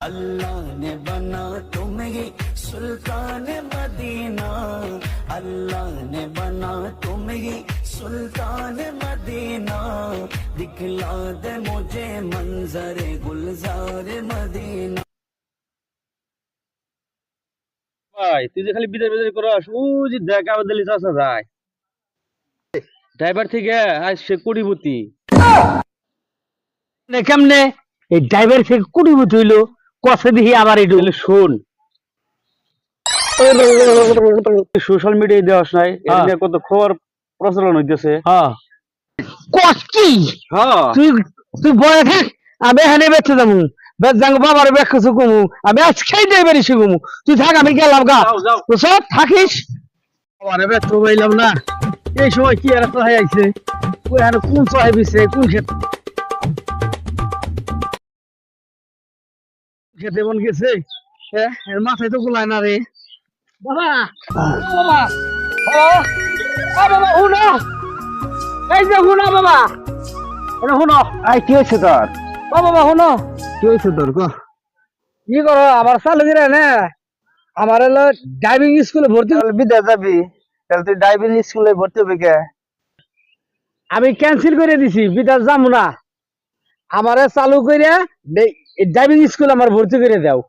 अल्लाह ने बना तुम्हें सुल्तान मदीना अल्लाह ने बना तुम्हें सुल्तान मदीना दिखला दे मुझे मंजर गुलजार मदीना ভাই তুই যে খালি বিদায় বিদায় করাস ও যে দেখ আমাদের লিস আসা যায় ড্রাইভার থেকে আজ সে কোটিপতি নে কেমনে এই ড্রাইভার থেকে কুড়ি বুথ হইলো কষে দিহি আবার একটু তাহলে শোন। সোশ্যাল মিডিয়ায় দেওয়াস নাই এটা হ্যাঁ। কত খবর প্রচলন হইতেছে। হ্যাঁ। কষ হ্যাঁ। তুই তুই বয়ে থাক আমি এখানে বেঁচে যাব। বাবার কমু আমি আজকেই শিখুমু তুই থাক আমি গেলাম গা। তো সব থাকিস। বাবারে ব্যস্ত পাইলাম না। এই সময় কি আর সহায় আইছে? আর কোন সহায় বিছে কোন ক্ষেত? খেতে মন গেছে। এর মাথায় তো গুলায় না রে। বাবা বাবা ও ও বাবা হুনো। এই যে হুনো বাবা। এটা হুনো। আই কি হয়েছে তোর? ও বাবা হুনো। কি হয়েছে তোর গো কি করো আবার চালু করে না আমার হলো ড্রাইভিং স্কুলে ভর্তি বিদেশ যাবি। তাহলে তুই ড্রাইভিং স্কুলে ভর্তি হবি কে? আমি ক্যান্সেল করে দিছি বিদাস যাব না। আমারে চালু করে ড্রাইভিং স্কুল আমার ভর্তি করে দাও।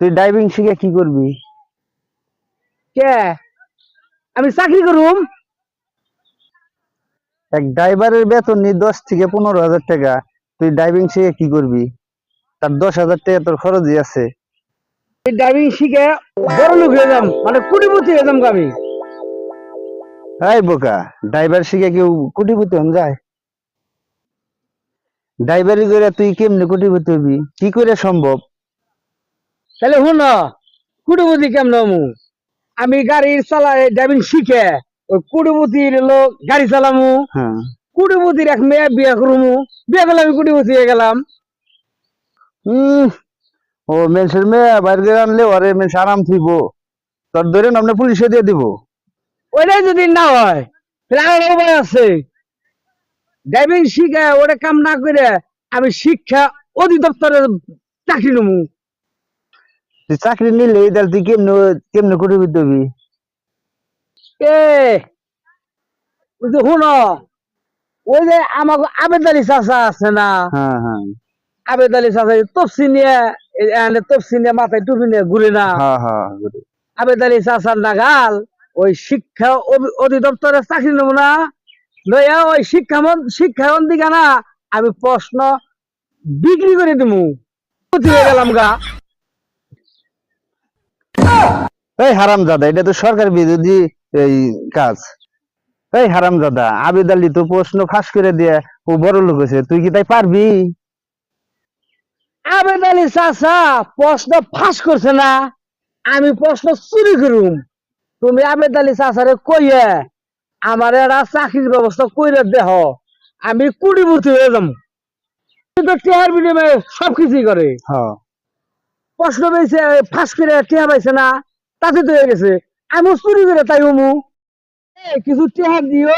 তুই ড্রাইভিং শিখে কি করবি? কে? আমি চাকরি করুম? এক ড্রাইভারের বেতন নি দশ থেকে পনেরো হাজার টাকা। তুই ড্রাইভিং শিখে কি করবি? তার দশ হাজার টাকা তোর খরচই আছে। এই ড্রাইভিং শিখে বড় লোক হয়ে যাম মানে কোটিপতি হয়ে যাম আমি। এই বোকা ড্রাইভার শিখে কেউ কোটিপতি হন যায়? ড্রাইভারি করে তুই কেমনি কোটিপতি হবি কি করে সম্ভব? তাহলে শুন কোটিপতি কেমন হমু আমি গাড়ির চালাই ড্রাইভিং শিখে ওই কোটিপতির লোক গাড়ি চালামু। হ্যাঁ। কোটিপতির এক মেয়ে বিয়ে করুমু। বিয়ে করলে আমি কোটিপতি হয়ে গেলাম। হম ও মেনসের মেয়ে বাইরে আনলে ওরে মেনস আরাম থইব। তোর ধরে নামনে পুলিশে দিয়ে দিব। ওইটাই যদি না হয় তাহলে আর উপায় আছে। ড্রাইভিং শিখে ওটা কাম না করে আমি শিক্ষা অধিদপ্তরে চাকরি নেব। তুই চাকরি নিলে তাহলে তুই কেমনে কেমনে কোটিপতি হবি এ ওই যে শুনো ওই যে আমার আবেদ আলী চাচা আছে না? আবেদ আলী চাচা তপসি নিয়ে তপসি নিয়ে মাথায় টুপি নিয়ে ঘুরে না? হ্যাঁ হ্যাঁ বুঝি। আবেদ আলী চাচার নাগাল ওই শিক্ষা অধিদপ্তরে চাকরি নেব না? লইয়া ওই শিক্ষা দিকে না আমি প্রশ্ন বিক্রি করে দিমু। গেলাম গা। এই এটা তো সরকার বিরোধী এই কাজ। এই হারাম দাদা আবেদ আলী তো প্রশ্ন ফাঁস করে দিয়ে ও বড় লোক হয়েছে তুই কি তাই পারবি? আবেদ আলী চাচা প্রশ্ন ফাঁস করছে না আমি প্রশ্ন চুরি করুম। তুমি আবেদ আলী চাচারে কইয়ে আমার একটা চাকরির ব্যবস্থা কইরে দেহ। আমি কুড়িমুতি হয়ে যাম কিন্তু টেহার বিনিময়ে সবকিছুই করে। হ্যাঁ। প্রশ্ন পেয়েছে ফাঁস করে টেহা পাইছে না তাতে তো হয়ে গেছে। আমি চুরি করে তাই হমু কিছু টেহা দিও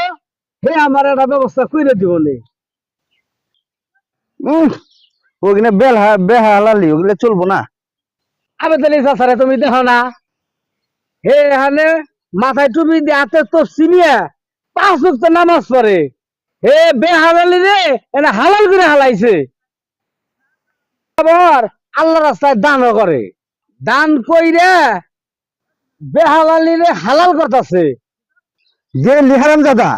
হে আমার একটা ব্যবস্থা কইরে দিব নে। উম, ওখানে বেলহা বেহালালি ওগুলো চলবো না। আবেদ আলী চাচারে তুমি দেখো না। হে এখানে মাথায় টুপি দিয়ে হাতে তো চিনিয়ে পাঁচ উক্ত নামাজ পড়ে। হে বেহালালি রে এটা হালাল করে হালাইছে। আবার আল্লাহ রাস্তায় দানও করে। দান কইরে বেহালালি রে হালাল করতেছে। যে লিহারাম দাদা